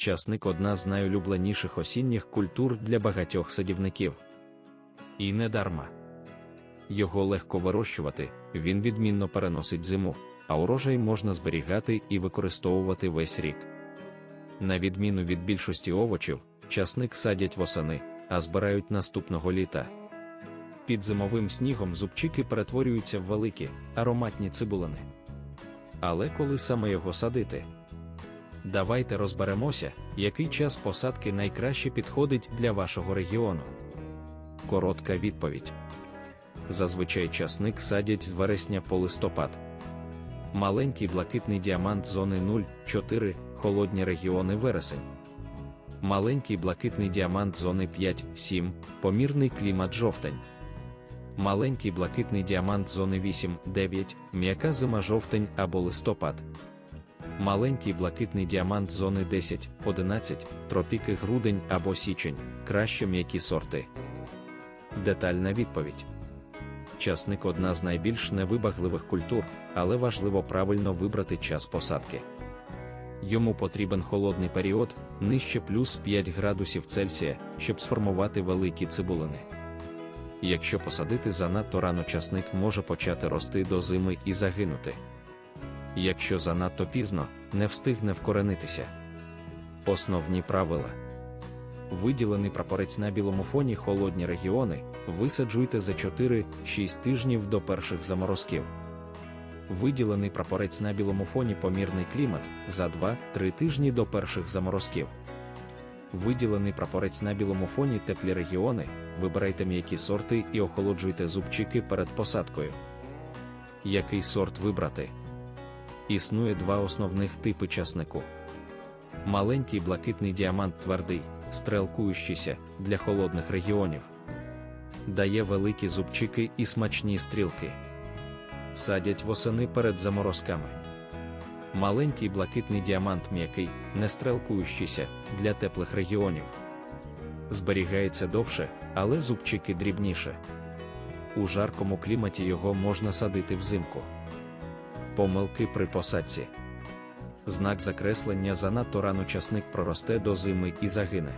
часник одна з найулюбленіших осінніх культур для багатьох садівників. І не дарма. Його легко вирощувати, він відмінно переносить зиму, а урожай можна зберігати і використовувати весь рік. На відміну від більшості овочів, часник садять восени, а збирають наступного літа. Під зимовим снігом зубчики перетворюються в великі, ароматні цибулини. Але коли саме його садити? Давайте розберемося, який час посадки найкраще підходить для вашого регіону. Коротка відповідь. Зазвичай часник садять з вересня по листопад. Маленький блакитний діамант зони 0,4, холодні регіони вересень. Маленький блакитний діамант зони 5-7, помірний клімат жовтень. Маленький блакитний діамант зони 8-9, м'яка зима жовтень або листопад. Маленький блакитний діамант зони 10-11, тропіки грудень або січень, краще м'які сорти. Детальна відповідь. Часник одна з найбільш невибагливих культур, але важливо правильно вибрати час посадки. Йому потрібен холодний період нижче плюс 5 градусів Цельсія, щоб сформувати великі цибулини. Якщо посадити занадто рано часник може почати рости до зими і загинути. Якщо занадто пізно, не встигне вкоренитися. Основні правила. Виділений прапорець на білому фоні холодні регіони висаджуйте за 4-6 тижнів до перших заморозків. Виділений прапорець на білому фоні помірний клімат за 2-3 тижні до перших заморозків. Виділений прапорець на білому фоні теплі регіони, вибирайте м'які сорти і охолоджуйте зубчики перед посадкою. Який сорт вибрати? Існує два основних типи часнику. Маленький блакитний діамант твердий, стрелкуючийся для холодних регіонів. Дає великі зубчики і смачні стрілки. Садять восени перед заморозками. Маленький блакитний діамант м'який, не стрелкуючийся для теплих регіонів. Зберігається довше, але зубчики дрібніше. У жаркому кліматі його можна садити взимку. Помилки при посадці. Знак закреслення занадто рано часник проросте до зими і загине.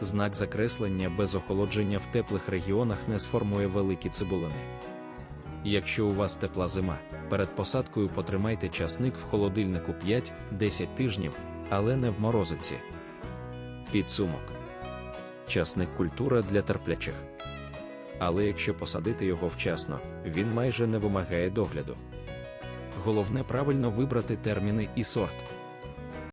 Знак закреслення без охолодження в теплих регіонах не сформує великі цибулини. Якщо у вас тепла зима, перед посадкою потримайте часник в холодильнику 5-10 тижнів, але не в морозиці. Підсумок. Часник культура для терплячих. Але якщо посадити його вчасно, він майже не вимагає догляду. Головне правильно вибрати терміни і сорт.